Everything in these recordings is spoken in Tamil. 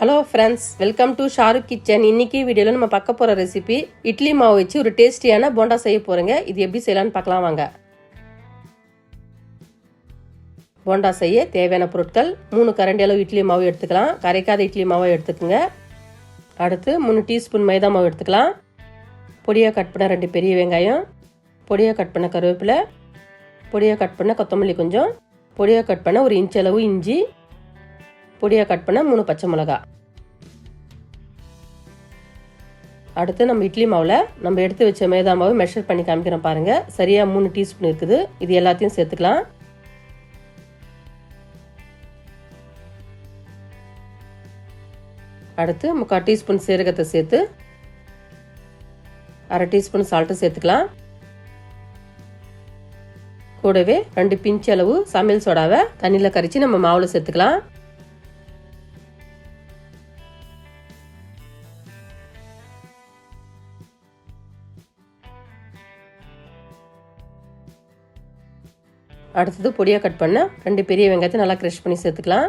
Hello friends welcome to Shahrukh kitchen இன்னைக்கு வீடியோவில் நம்ம பார்க்க போகிற ரெசிபி இட்லி மாவு வச்சு ஒரு டேஸ்டியான போண்டா செய்ய போகிறேங்க இது எப்படி செய்யலாம்னு பார்க்கலாம் வாங்க. போண்டா செய்ய தேவையான பொருட்கள் மூணு கரண்டி அளவு இட்லி மாவு எடுத்துக்கலாம். கரைக்காத இட்லி மாவை எடுத்துக்கோங்க. அடுத்து மூணு டீஸ்பூன் மைதா மாவு எடுத்துக்கலாம். பொடியாக கட் பண்ண ரெண்டு பெரிய வெங்காயம் பொடியாக கட் பண்ண கருவேப்பிலை பொடியாக கட் பண்ண கொத்தமல்லி கொஞ்சம் பொடியாக கட் பண்ண ஒரு இன்ச் அளவு இஞ்சி பொடியாக கட் பண்ண மூணு பச்சை மிளகா அடுத்து நம்ம இட்லி மாவில் நம்ம எடுத்து வச்ச மேதா மாவு மெஷர் பண்ணி காமிக்கிறோம் பாருங்கள் சரியாக மூணு டீஸ்பூன் இருக்குது. இது எல்லாத்தையும் சேர்த்துக்கலாம். அடுத்து முக்கால் டீஸ்பூன் சீரகத்தை சேர்த்து அரை டீஸ்பூன் சால்ட்டு சேர்த்துக்கலாம். கூடவே ரெண்டு பிஞ்ச் அளவு சமையல் சோடாவை தண்ணியில் கரைச்சி நம்ம மாவில் சேர்த்துக்கலாம். அடுத்தது பொடியாக கட் பண்ண ரெண்டு பெரிய வெங்காயத்தை நல்லா க்ரஷ் பண்ணி சேர்த்துக்கலாம்.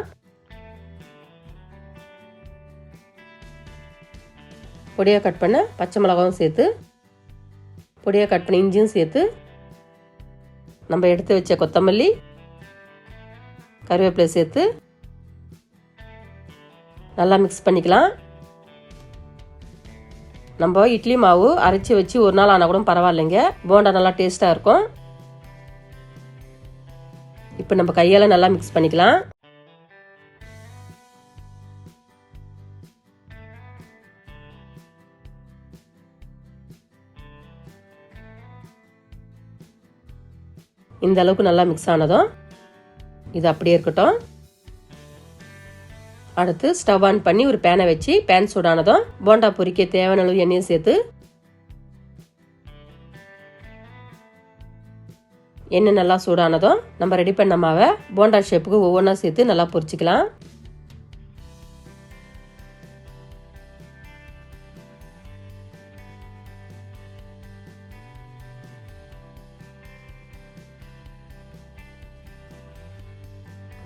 பொடியாக கட் பண்ண பச்சை மிளகாவும் சேர்த்து பொடியாக கட் பண்ண இஞ்சியும் சேர்த்து நம்ம எடுத்து வச்ச கொத்தமல்லி கருவேப்பிலை சேர்த்து நல்லா மிக்ஸ் பண்ணிக்கலாம். நம்ம இட்லி மாவு அரைச்சி வச்சு ஒரு நாள் ஆனால் கூட பரவாயில்லைங்க. போண்டா நல்லா டேஸ்ட்டாக இருக்கும். இப்போ நம்ம கையால் நல்லா மிக்ஸ் பண்ணிக்கலாம். இந்த அளவுக்கு நல்லா மிக்ஸ் ஆனதும் இது அப்படியே இருக்கட்டும். அடுத்து ஸ்டவ் ஆன் பண்ணி ஒரு பேனை வச்சு பேன் சூடானதும் போண்டா பொரிக்க தேவையான அளவு எண்ணெயும் சேர்த்து எண்ணெய் நல்லா சூடானதும் நம்ம ரெடி பண்ண மாவை போண்டா ஷேப்புக்கு ஒவ்வொன்றா சேர்த்து நல்லா பொரிச்சிக்கலாம்.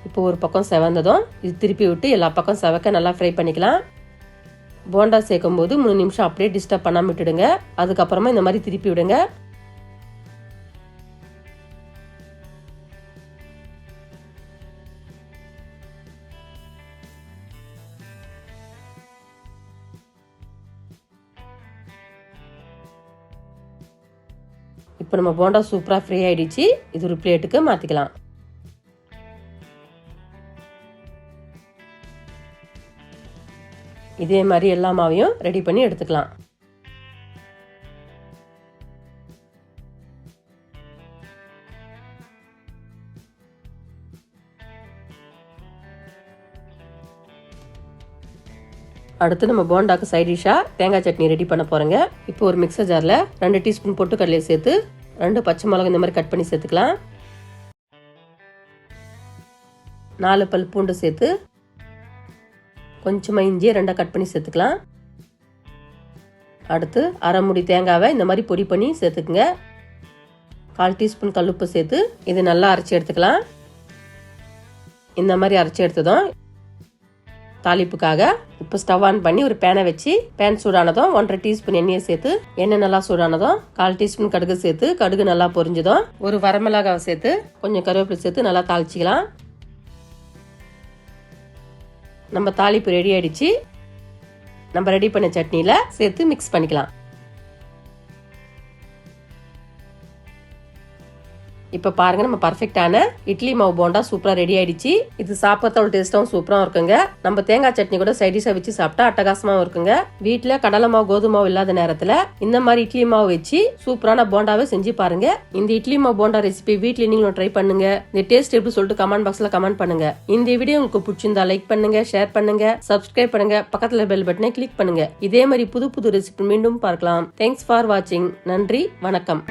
இப்போ ஒரு பக்கம் செவந்ததும் இது திருப்பி விட்டு எல்லா பக்கம் செவக்க நல்லா ஃப்ரை பண்ணிக்கலாம். போண்டா சேர்க்கும் போது மூணு நிமிஷம் அப்படியே டிஸ்டர்ப் பண்ணாமல் விட்டுடுங்க. அதுக்கப்புறமா இந்த மாதிரி திருப்பி விடுங்க. இப்போ நம்ம போண்டா சூப்பராக ஃப்ரீ ஆகிடுச்சு இது ஒரு பிளேட்டுக்கு மாற்றிக்கலாம் இதே மாதிரி எல்லா மாவையும் ரெடி பண்ணி எடுத்துக்கலாம். அடுத்து நம்ம போண்டாக்கு சைட் டிஷ்ஷாக தேங்காய் சட்னி ரெடி பண்ண போகிறோங்க இப்போ ஒரு மிக்சர் ஜாரில் ரெண்டு டீஸ்பூன் பொட்டுக்கடலையை சேர்த்து ரெண்டு பச்சை மிளகு இந்த மாதிரி கட் பண்ணி சேர்த்துக்கலாம். நாலு பல் பூண்டு சேர்த்து கொஞ்சமாக இஞ்சியை ரெண்டாக கட் பண்ணி சேர்த்துக்கலாம். அடுத்து அரை முடி தேங்காவை இந்த மாதிரி பொடி பண்ணி சேர்த்துக்குங்க. கால் டீஸ்பூன் கல்லுப்பு சேர்த்து இது நல்லா அரைச்சி எடுத்துக்கலாம். இந்த மாதிரி அரைச்சி எடுத்ததும் தாளிப்புக்காக இப்போ ஸ்டவ் ஆன் பண்ணி ஒரு பேனை வச்சு பேன் சூடானதும் ஒன்றரை டீஸ்பூன் எண்ணெயை சேர்த்து எண்ணெய் நல்லா சூடானதும் கால் டீஸ்பூன் கடுகு சேர்த்து கடுகு நல்லா பொரிஞ்சதும் ஒரு வரமிளகாவை சேர்த்து கொஞ்சம் கருவேப்பிலை சேர்த்து நல்லா தாளிச்சிக்கலாம். நம்ம தாளிப்பு ரெடி ஆயிடுச்சு. நம்ம ரெடி பண்ண சட்னியில் சேர்த்து மிக்ஸ் பண்ணிக்கலாம். இப்போ பாருங்க நம்ம பர்ஃபெக்டான இட்லி மாவு போண்டா சூப்பராக ரெடி ஆயிடுச்சு. இது சாப்பிட்றதோட டேஸ்ட்டாகவும் சூப்பராகவும் இருக்குங்க. நம்ம தேங்காய் சட்னி கூட சைடிஷாக வச்சு சாப்பிட்டா அட்டகாசமாகவும் இருக்குங்க. வீட்டில் கடலை மாவு கோதுமை மாவு இல்லாத நேரத்தில் இந்த மாதிரி இட்லி மாவு வச்சு சூப்பரான போண்டாவே செஞ்சு பாருங்க. இந்த இட்லி மாவு போண்டா ரெசிபி வீட்டில் நீங்களும் ட்ரை பண்ணுங்க. இந்த டேஸ்ட் எப்படி சொல்லிட்டு கமெண்ட் பாக்ஸில் கமெண்ட் பண்ணுங்க. இந்த வீடியோ உங்களுக்கு பிடிச்சிருந்தா லைக் பண்ணுங்க ஷேர் பண்ணுங்க சப்ஸ்கிரைப் பண்ணுங்க பக்கத்தில் பெல் பட்டனை கிளிக் பண்ணுங்க. இதே மாதிரி புது புது ரெசிபி மீண்டும் பார்க்கலாம். தேங்க்ஸ் ஃபார் வாட்சிங் நன்றி வணக்கம்.